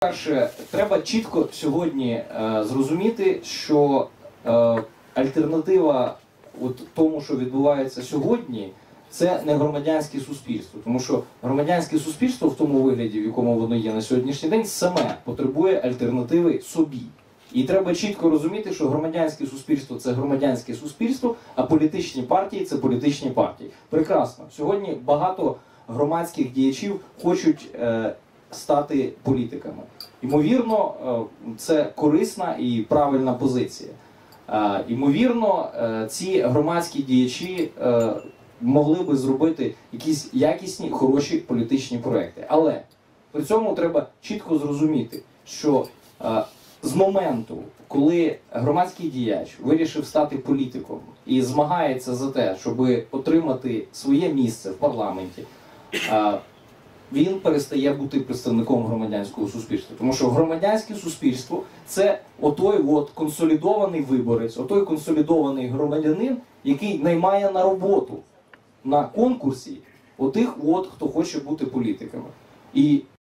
Перше, треба чітко сьогодні е, зрозуміти, що е, альтернатива от тому, що відбувається сьогодні, це не громадянське суспільство. Тому що громадянське суспільство в тому вигляді, в якому воно є на сьогоднішній день, саме потребує альтернативи собі. І треба чітко розуміти, що громадянське суспільство це громадянське суспільство, а політичні партії це політичні партії. Прекрасно. Сьогодні багато громадських діячів хочуть е, стати політиками. Ймовірно, е, це корисна і правильна позиція. Е, Ймовірно, е, ці громадські діячі могли би зробити якісь якісні, хороші політичні проекти. Але при цьому треба чітко зрозуміти, що з моменту, коли громадський діяч вирішив стати політиком і змагається за те, щоб отримати своє місце в парламенті, він перестає бути представником громадянського суспільства. Тому що громадянське суспільство це отой от консолідований виборець, отой консолідований громадянин, який наймає на роботу на конкурсі отих, от, хто хоче бути політиками. І